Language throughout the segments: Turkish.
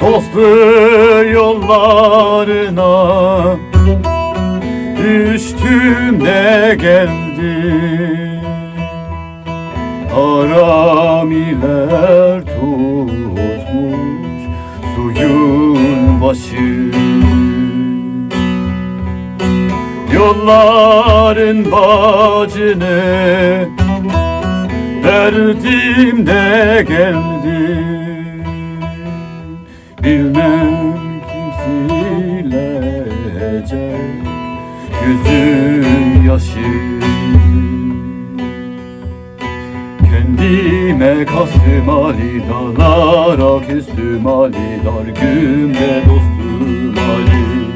Tozlu yollarına Düştüm de geldim Haramiler tutmuş Suyun başı. Yolların bacını Verdim de geldim. Bilmem kim silecek Yüzün yaşı Kendime kastım Ali dağlara küstüm Ali Dargümde dostum Ali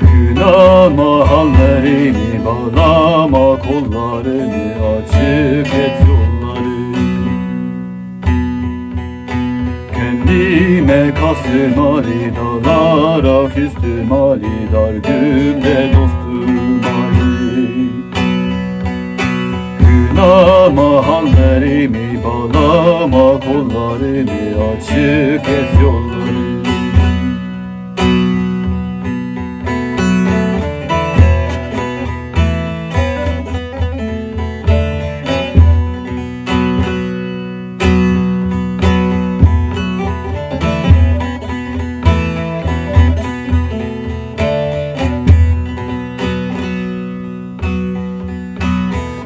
Kınama hallerimi bağlama kollarını açık et yolları. Kendime kastım Ali dağlara küstüm Ali Dargümde dostum kollarını açık et yolları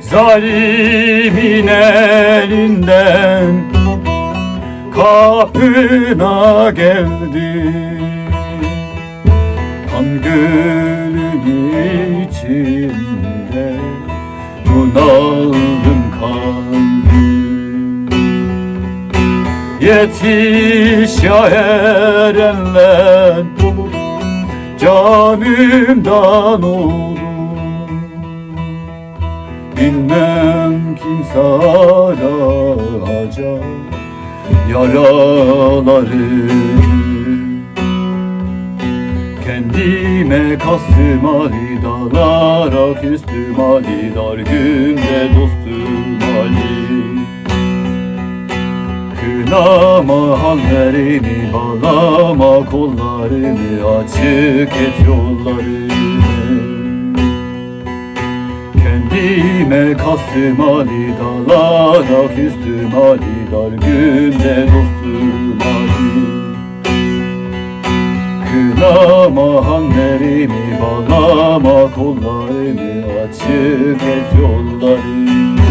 Zalimin elinden kapına geldi. Kan gölün içinde bunaldım kandım Yetiş ya erenler canımdan oldum. Bilmem kim saracak yaraları. Kendime kastım Ali dağlara küstüm Ali Dargümde dostum Ali. Kınama hallerimi bağlama kollarını açık et yollarını Kendime kastım Ali dağlara küstüm Ali Dargümde dostum Ali. Kınama hanlerimi bağlama kollarını açık et yolları